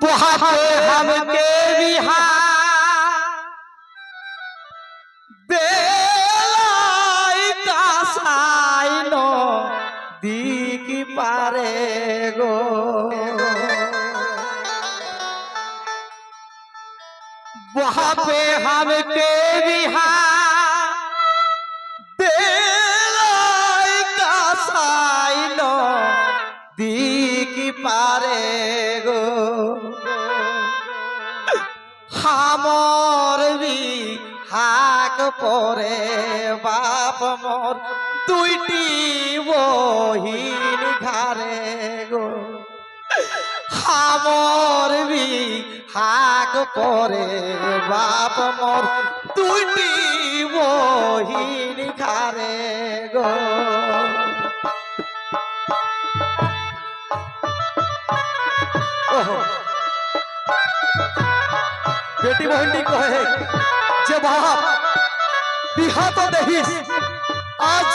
बहाते हमके बिहार বেলাই কাসাইনো দিকি পারে গো বহাপে হামকে বিহার হাক পরে বাপ মোর দুইটি বহিন ঘারে গো। হামর বি হাক পরে বাপ মোর দুইটি বহিন ঘারে গো। বেটি বহিনী কহে, যে বাপ বিহা তো দেখিস আজ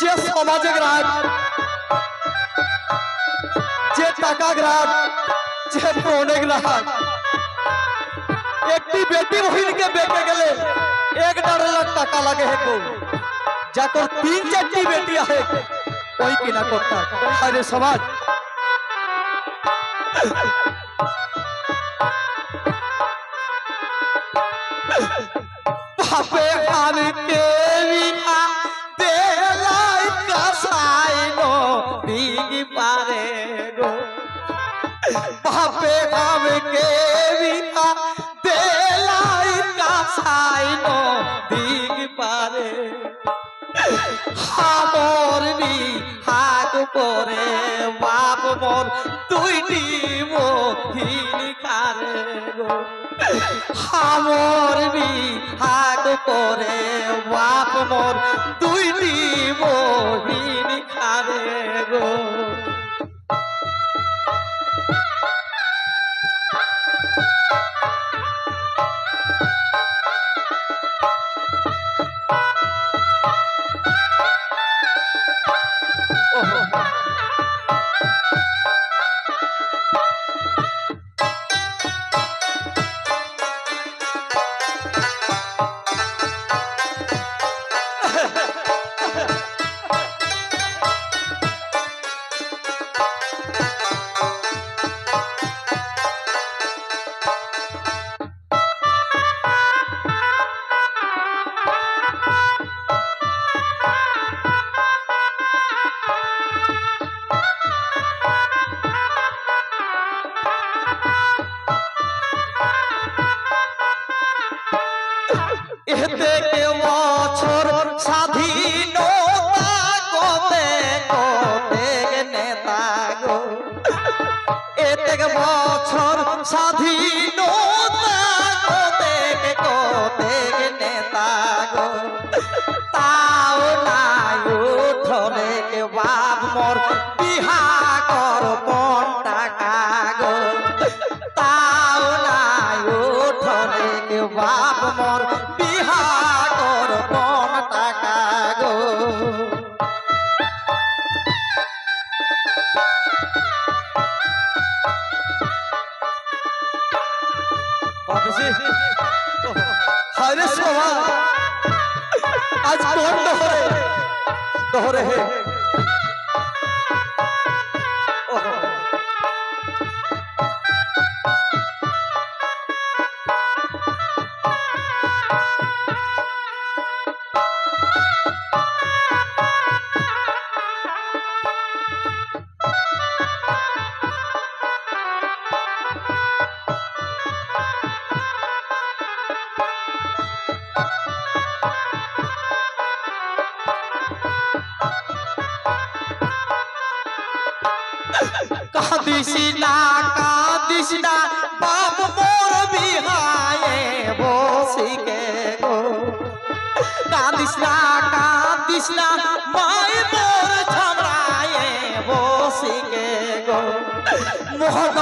যে সমাজে গ্রাম যে টাকা গ্রাম যে প্রণে গ্রাম একটি বেটি বহিনকে বেঁকে গেলে এক দেড় লাখ টাকা লাগে হে কো যাকর তিন চারটি বেটি আছে ওই কিনা করতা আরে সমাজ কেবিনা দেলাই কাসাই দিগি পারে গো। বাপে আমি কেবিনা দেলাই কাসাই দিগি পারে। হামর বি হাক পরে বাপ মন দুইটি মহিনী কারে গো? হামর বি হাত করে, বাপ মন দুইটি এতে কে বছর স্বাধীনতা কতে কতে নেতা গো? এতে কে বছর স্বাধীনতা কতে কতে নেতা গো? তাও নাই উঠরে কে বাপ মোর, বিহা কর পন টাকা গো। তাও নাই উঠরে কে বাপ মোর আজ কোন দহরে দহরে হে ওহো। কাঁদিস না কাঁদিস না বাপ মোর বিহায়ে বসিকে গো। কাঁদিস না কাঁদিস না মায় মোর ঝমরায়ে বসিকে গো। মোহন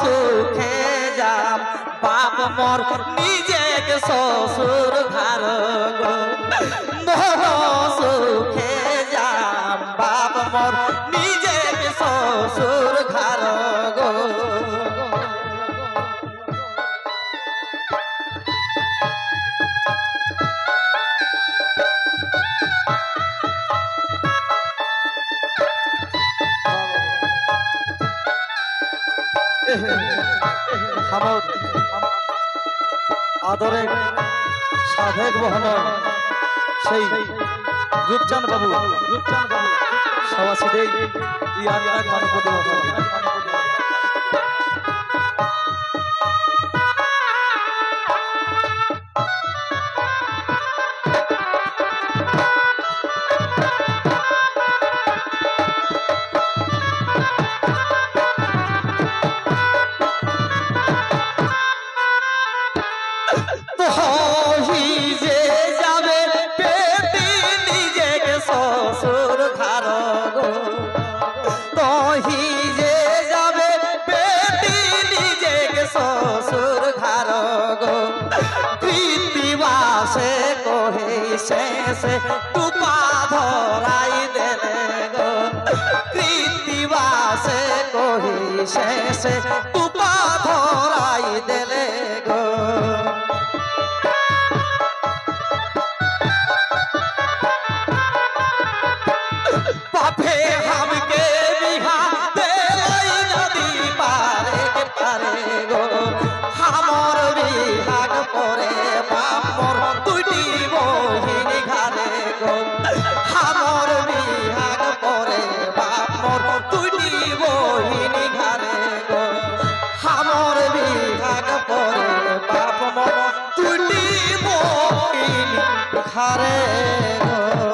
সুখে যাম, বাপ মোর নিজেকে শ্বশুর ঘর গো। মোহন সুখে যাম, বাপ মোর নিজেকে শ্বশুর আমার আদরে সাধক বহন সেই রূপচাঁদ বাবু রূপচাঁদ বাবু সবাসিদেই ইয়ার এক মানব কৃতিবাসে কহে শেষে টুপা ধরাই দেলে গো। কৃতিবাসে কহি শেষে রাখারে গো।